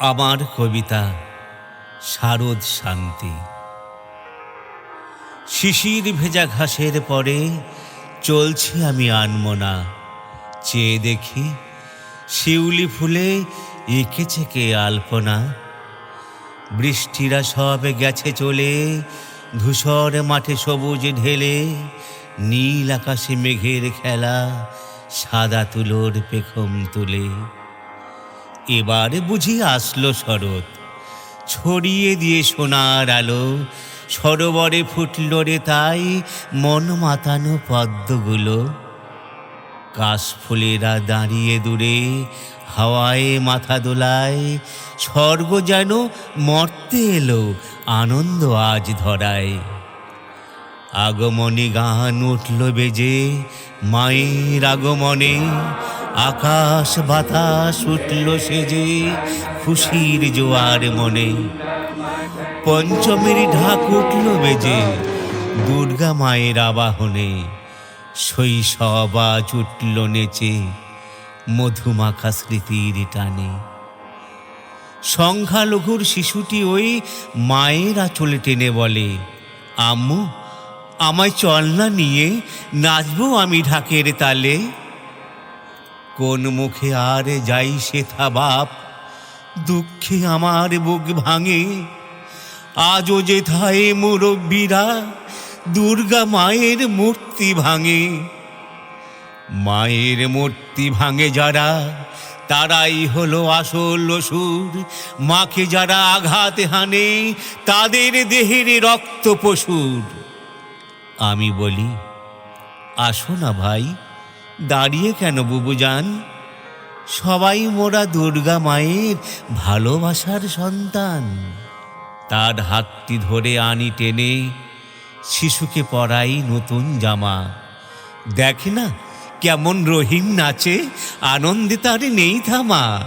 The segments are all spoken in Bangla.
আমার কবিতা শারদ শান্তি। শিশির ভেজা ঘাসের পরে চলছি আমি আনমনা। চেয়ে দেখি শিউলি ফুলে এঁকেছে কে আলপনা। বৃষ্টিরা সব গেছে চলে, ধূসর মাঠে সবুজ ঢেলে, নীল আকাশে মেঘের খেলা, সাদা তুলোর পেখম তুলে। এবারে বুঝি আসলো শরৎ। ছড়িয়ে দিয়ে সোনার আলো, সরোবরে ফুটল রে তাই মন মাতানো পদ্মগুলো। কাশফুলেরা দাঁড়িয়ে দূরে, হাওয়ায় মাথা দোলায়, স্বর্গ যেন মর্তে এলো, আনন্দ আজ ধরায়। আগমনে গান উঠল বেজে, মায়ের আগমনে আকাশ বাতাস উঠল সেজে খুশির জোয়ার মনে। পঞ্চমীর ঢাক উঠল বেজে দুর্গা মায়ের আবাহনে। শৈশব আজ উঠল নেচে মধুমাখা স্মৃতির টানে। সংখ্যালঘুর শিশুটি ওই মায়ের আঁচলে টেনে বলে, আম্মু, আমায় চল না নিয়ে, নাচবো আমি ঢাকের তালে। কোন মুখে আর যাই সেথা বাপ? দুঃখে আমার বুক ভাঙে। আজও যেথায় মুরব্বীরা দুর্গা মায়ের মূর্তি ভাঙে। মায়ের মূর্তি ভাঙে যারা, তারাই হলো আসল অসুর। মাকে যারা আঘাত হানে, তাদের দেহের রক্ত পশুর। আমি বলি, আসো না ভাই। দাঁড়িয়ে কেন বুবু যান সবাই মোরা দুর্গা মায়ের ভালোবাসার সন্তান। তার হাতটি ধরে আনি টেনে শিশুকে পরাই নতুন জামা। দেখ না কেমন রহিম নাচে, আনন্দে তার নেই থামা।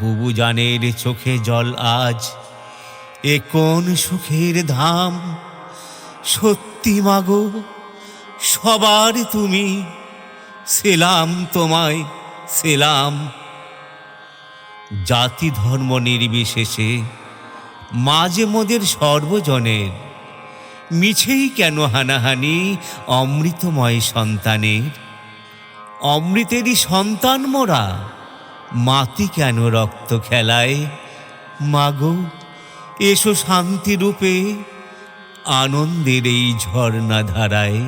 বুবু জানের চোখে জল আজ, এ কোন সুখের ধাম? সত্যি মাগো, সবার তুমি সেলাম তোমায় সেলাম জাতি ধর্ম নির্বিশেষে মাঝে মোদের সর্বজনের, মিছেই কেন হানাহানি অমৃতময় সন্তানের? অমৃতেরই সন্তান মোরা মাতি কেন রক্ত খেলায়? মাগো, এসো শান্তি রূপে আনন্দের এই ঝর্ণা ধারায়।